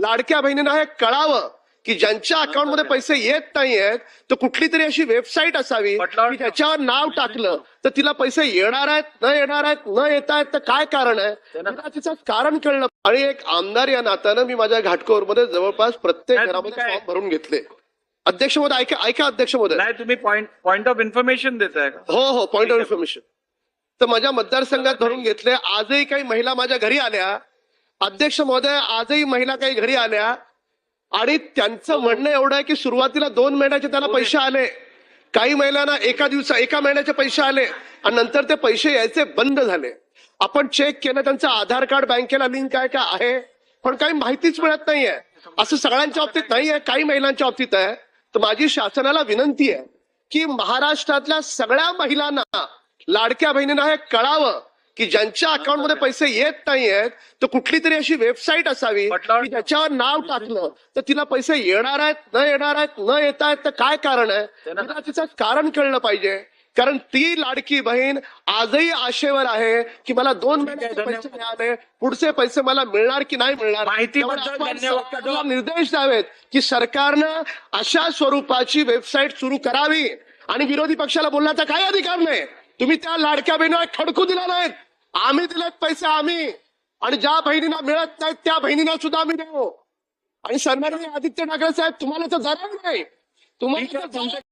लाडक्या बहिणींना हे कळावं की ज्यांच्या अकाउंटमध्ये पैसे येत नाहीयेत तर कुठली तरी अशी वेबसाईट असावी ज्याच्यावर नाव टाकलं तर तिला पैसे येणार आहेत न येणार आहेत न येत आहेत तर काय कारण आहे? तिचं कारण कळलं. आणि एक आमदार या नात्यानं मी माझ्या घाटकोरमध्ये जवळपास प्रत्येक घरामध्ये फॉर्म भरून घेतले. अध्यक्ष महोदय ऐका ऐका अध्यक्ष महोदय. नाही तुम्ही पॉइंट पॉइंट ऑफ इन्फॉर्मेशन देताय का? हो हो पॉइंट ऑफ इन्फॉर्मेशन तर माझ्या मतदारसंघात भरून घेतले. आजही काही महिला माझ्या घरी आल्या. अध्यक्ष महोदय आजही महिला काही घरी आल्या आणि त्यांचं म्हणणं एवढं आहे की सुरुवातीला दोन महिन्याचे त्यांना पैसे आले. काही महिलांना एका दिवसा एका महिन्याचे पैसे आले आणि नंतर ते पैसे यायचे बंद झाले. आपण चेक केलं त्यांचं आधार कार्ड बँकेला लिंक आहे का आहे? पण काही माहितीच मिळत नाहीये. असं सगळ्यांच्या बाबतीत नाहीये काही महिलांच्या बाबतीत आहे. तर माझी शासनाला विनंती आहे की महाराष्ट्रातल्या सगळ्या महिलांना लाडक्या बहिणींना हे कळावं. की ज्यांच्या अकाउंटमध्ये पैसे येत नाहीयेत तर कुठली तरी अशी वेबसाईट असावी की ज्याच्यावर नाव टाकलं तर तिला पैसे येणार आहेत न येणार आहेत न येत आहेत तर काय कारण आहे? मला तिचं कारण कळलं पाहिजे. कारण ती लाडकी बहीण आजही आशेवर आहे की मला दोन महिन्याचे पैसे मिळाले पुढचे पैसे मला मिळणार की नाही मिळणार. सरकारला निर्देश द्यावेत की सरकारनं अशा स्वरूपाची वेबसाईट सुरू करावी. आणि विरोधी पक्षाला बोलण्याचा काही अधिकार नाही. तुम्ही त्या लाडक्या बहिणीला खडकू दिला नाहीत. आम्ही दिलेत पैसे आम्ही. आणि ज्या बहिणींना मिळत नाहीत त्या बहिणींना सुद्धा आम्ही देऊ. आणि सन्माननीय आदित्य ठाकरे साहेब तुम्हाला तर जरा नाही. तुम्हाला